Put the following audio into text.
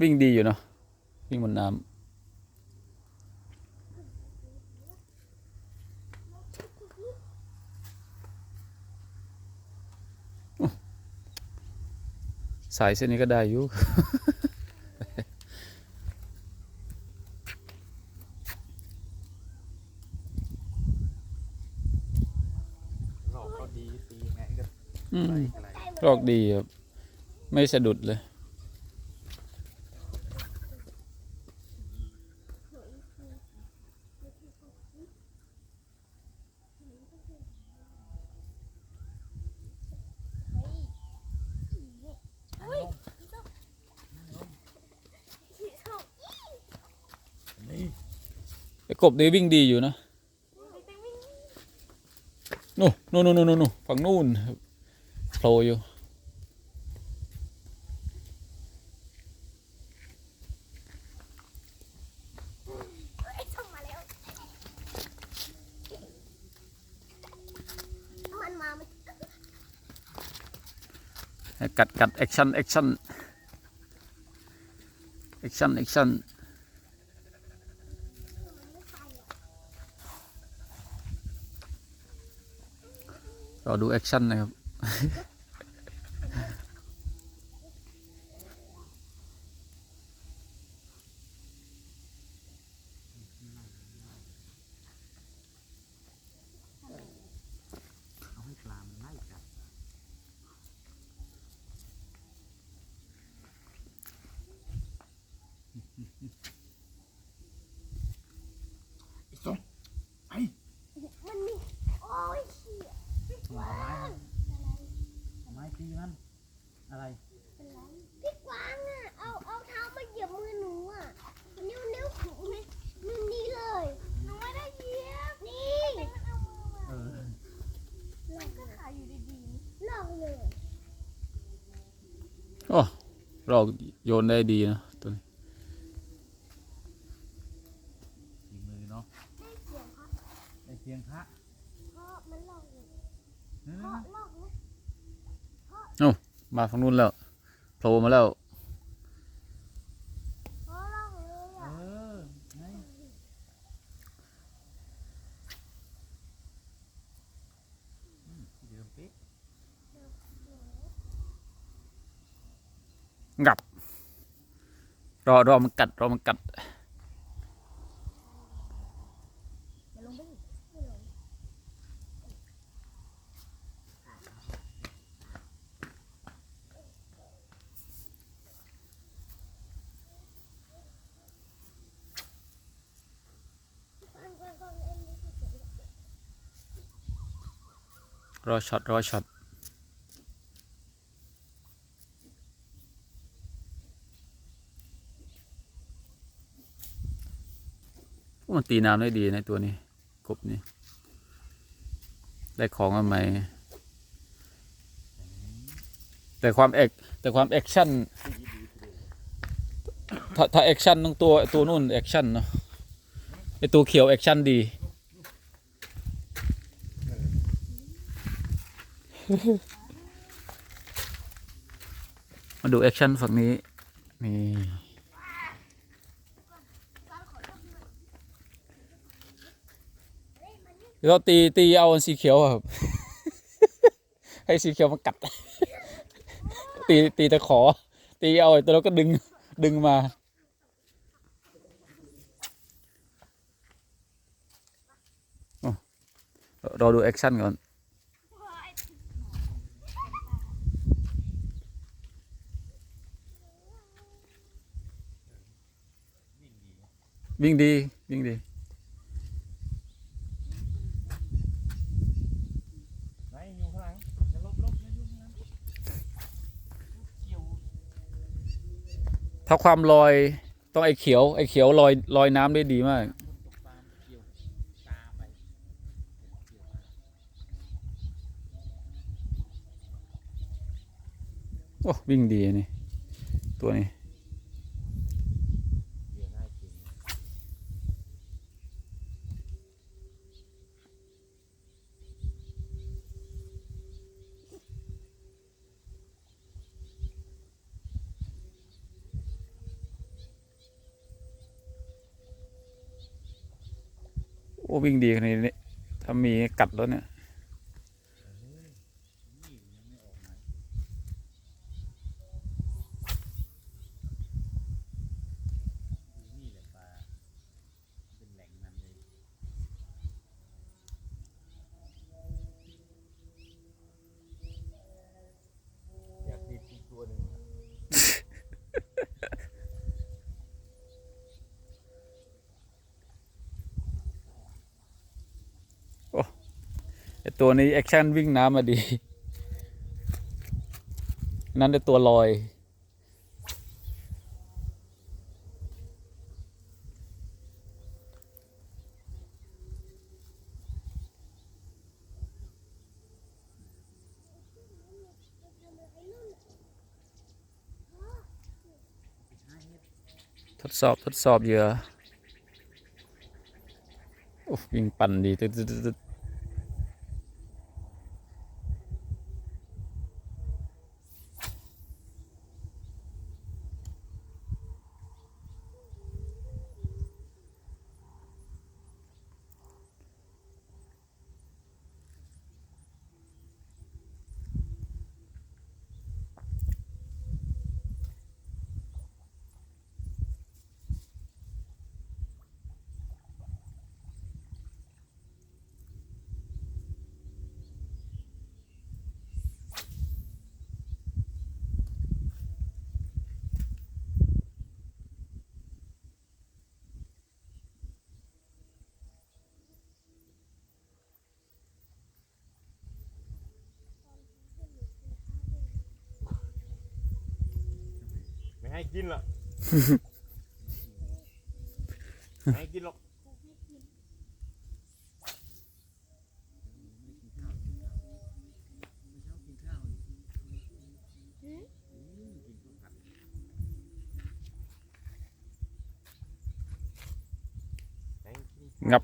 วิ่งดีอยู่เนาะวิ่งบนน้ำอุ๊ยสายเส้นนี้ก็ได้อยู่หลอกเขาดีตีไงก็อืมอะไรรอกดีครับ ไม่สะดุดเลย กบดีวิ่งดีอยู่นะนู่นนู่นนู่นนู่นฝั่งนู่นโผล่อยู่มันมามันกัดกัดแอคชั่นแอคชั่นแอคชั่นแอคชั่น รอดูแอคชั่นนะครับ เอาให้ปลามันไล่กัดไอ้ส้มไอ้ มันมีโอ้ยเชี่ย หัวไม้มันเอาไม้ตีมันอะไร เป็นไรพี่กวางอะ เอาเอาเท้ามาเหยียบมือหนูอะ นิ้วนิ้วของมันนิ้วนี้เลย หนูไม่ได้เหยียบ นี่ เออ ลองก็ขายอยู่ดีๆลองเลย โอ้ รอกโยนได้ดีนะตัวนี้ฝีมือเนาะได้เสียงครับไอ้เพียงพระเพราะมันลองเลยนั่นเพราะลองนะมาฝั่งนู้นแล้วโผล่มาแล้ว เพราะลองเลย เอ อะ อไงอืมเดี๋ยวเป๊ะ งับ รอรอมันกัด รอมันกัดรอช็อตรอช็อต มันตีน้ำได้ดีในตัวนี้กบนี่ ได้ของมาใหม่แต่ความแอคแต่ความแอคชั่นถ้าถ้าแอคชั่นต้องตัวตัวนู่นแอคชั่นเนาะไอตัวเขียวแอคชั่นดีมาดูแอคชั่นฝั่งนี้นี่ เราตีตีเอาสีเขียวอะครับ ให้สีเขียวมากัด ตีตีตะขอ ตีเอาไอ้ตัวแล้วก็ดึงดึงมาอรอดูแอคชั่นก่อนวิ่งดีวิ่งดี ไหนอยู่ข้างหลังจะลบลบนะอยู่ข้างหลังเกี่ยว ถ้าความลอยต้องไอ้เขียว ไอ้เขียวลอยลอยน้ำได้ดีมาก โอ้วิ่งดีนี่ ตัวนี้ เกี่ยวง่ายจริง โอ้วิ่งดีขนาดนี้ถ้ามีกัดแล้วเนี่ย นี่แหละปลาเป็นแหล่งมันเลยอยากติดอีกตัวหนึ่ง ไอ ตัวนี้แอคชั่นวิ่งน้ำมาดี นั่นไอตัวลอย ทดสอบทดสอบเหยื่อโอ้วิ่งปั่นดีตึ๊ด ให้กินหรอกไม่ให้กินหรอกงับ